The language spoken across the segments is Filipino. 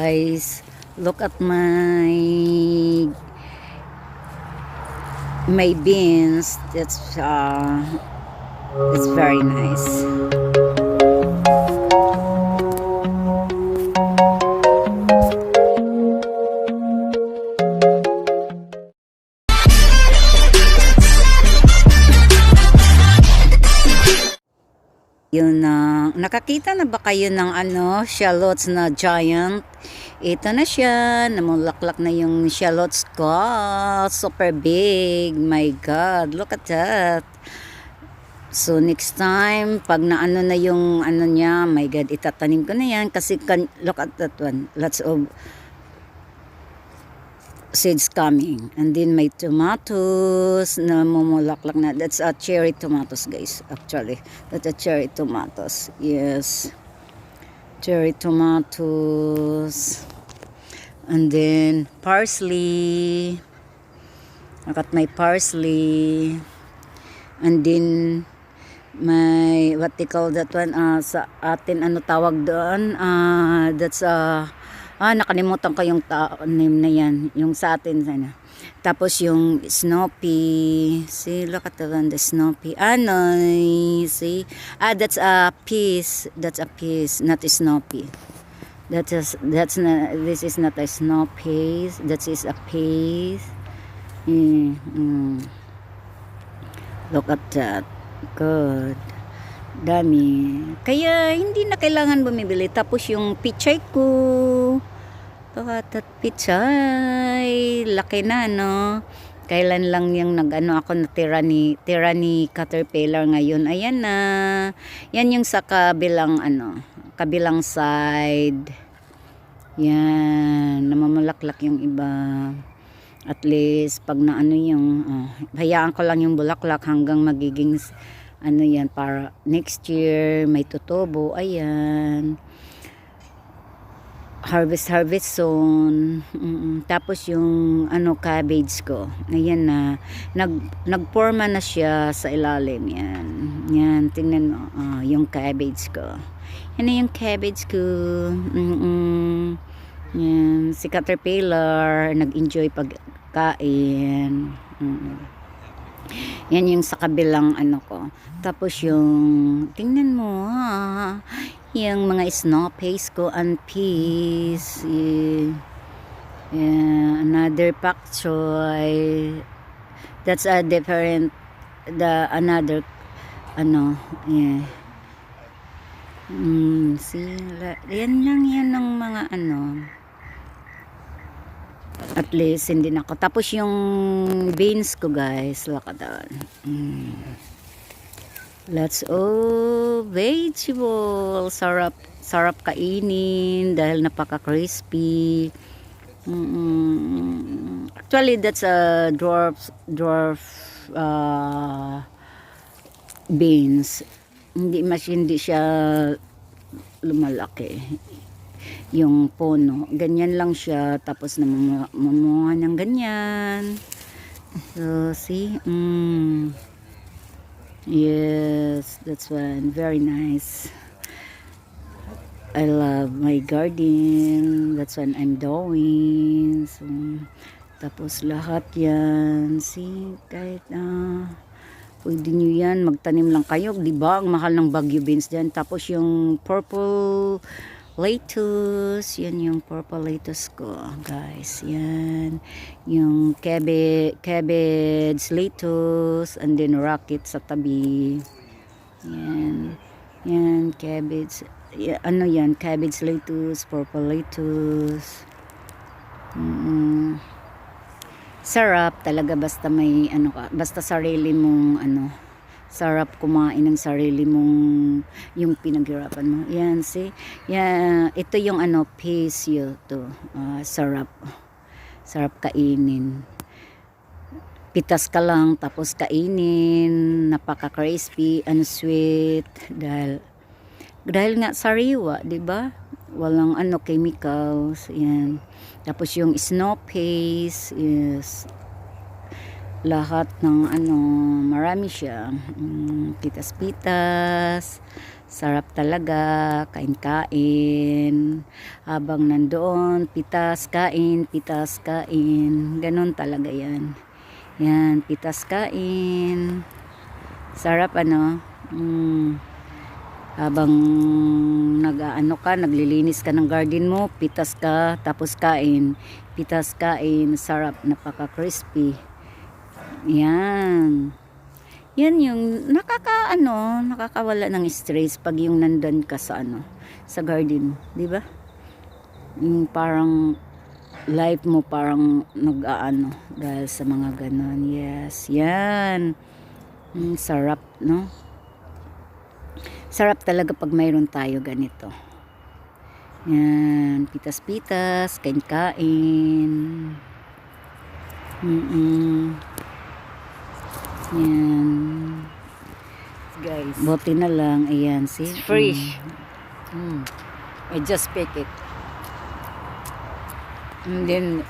guys. Look at my my beans. It's uh it's very nice. Nakakita na ba kayo ng ano, shallots na giant? Ito na siya, namulaklak na yung shallots ko. Super big. My God, look at that. So next time, pag naano na yung ano niya, my God, itatanim ko na yan. Kasi kan, look at that one. Lots of seeds coming. And then may tomatoes na mumulaklak na. That's a cherry tomatoes, guys, actually. That's a cherry tomatoes. Yes. Cherry tomatoes. And then parsley. Nakat may parsley. And then may what they call that one ah, sa atin ano tawag doon ah that's a ah nakalimutan ko yung name na yan yung sa atin sana tapos yung Snoopy see look at the one the Snoopy ano see ah that's a piece that's a piece not a Snoopy that is that's not this is not a Snoopy that is a piece mm, mm. Look at that. Good. Dami. Kaya hindi na kailangan bumibili. Tapos yung pichay ko. Look at that pichay. Laki na, no? Kailan lang yung nag-ano ako na tira ni, tira Caterpillar ngayon. Ayan na. Yan yung sa kabilang, ano, kabilang side. Yan. Namamalaklak yung iba at least pag na ano yung ah, hayaan ko lang yung bulaklak hanggang magiging ano yan para next year may tutubo ayan harvest harvest soon Mm-mm. tapos yung ano cabbage ko. Ayan na. Nag nagporma na siya sa ilalim. Yan. Yan. Tingnan mo. Ah, yung cabbage ko. Yan na yung cabbage ko. Mm-mm. yan. Si caterpillar. Nag-enjoy pagkain. Mm-mm. Yan yung sa kabilang ano ko. Tapos yung tingnan mo ah, yung mga snow paste ko and peas yeah. yeah, another pak choy. That's a different the another ano yeah. Mm, see yan lang yan ng mga ano at least hindi na ako tapos yung beans ko guys look at that mm. Lots of vegetable. Sarap, sarap kainin dahil napaka-crispy. Mm, Actually, that's a dwarf, dwarf uh, beans. Hindi mas hindi siya lumalaki. Yung puno. Ganyan lang siya. Tapos namumunga ng ganyan. So, see? Mm. Yes, that's one. Very nice. I love my garden. That's what I'm doing. So, tapos lahat yan. See, kahit ah, pwede nyo yan. Magtanim lang kayo. Di ba? Ang mahal ng Baguio beans dyan. Tapos yung purple lettuce. Yan yung purple lettuce ko, guys. Yan. Yung cabbage, cabbage lettuce. And then rocket sa tabi. Yan. Yan, cabbage. Ya- ano yan? Cabbage lettuce, purple lettuce. Mm. Sarap talaga basta may ano ka, basta sarili mong ano, sarap kumain ng sarili mong yung pinaghirapan mo. Yan, see? Yan, ito yung ano, pesyo to. Ah, sarap. Sarap kainin. Pitas ka lang, tapos kainin. Napaka-crispy and sweet. Dahil, dahil nga sariwa, di ba? Walang ano, chemicals. Yan. Tapos yung snow paste, yes lahat ng ano, marami siya. Mm, pitas-pitas, Sarap talaga, kain-kain. Habang nandoon, pitas, kain, pitas, kain. Ganon talaga yan. Yan, pitas, kain. Sarap ano. Mm. Habang nag-ano ka, naglilinis ka ng garden mo, pitas ka, tapos kain. Pitas, kain. Sarap, napaka-crispy. Yan. Yan yung nakaka ano, nakakawala ng stress pag yung nandun ka sa ano, sa garden, 'di ba? Yung parang life mo parang nag-aano dahil sa mga ganon. Yes, yan. Mm, sarap, no? Sarap talaga pag mayroon tayo ganito. Yan, pitas-pitas, kain-kain. Mm-mm. Yan. Guys. Buti na lang, ayan, see? It's fresh. Mm. I just pick it. And then,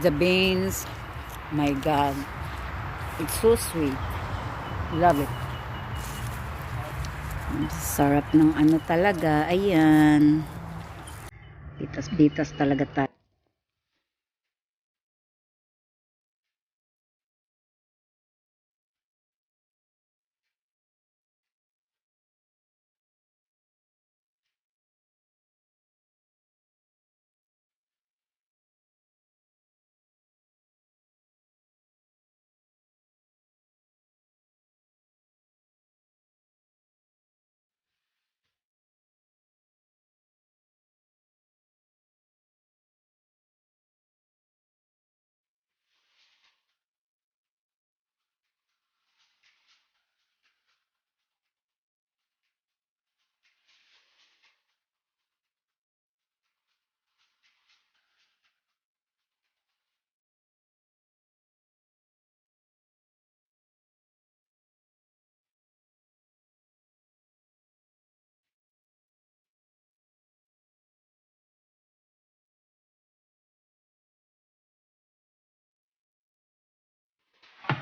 the beans, my God. It's so sweet. Love it. Sarap ng ano talaga. Ayan. Bitas-bitas talaga tayo.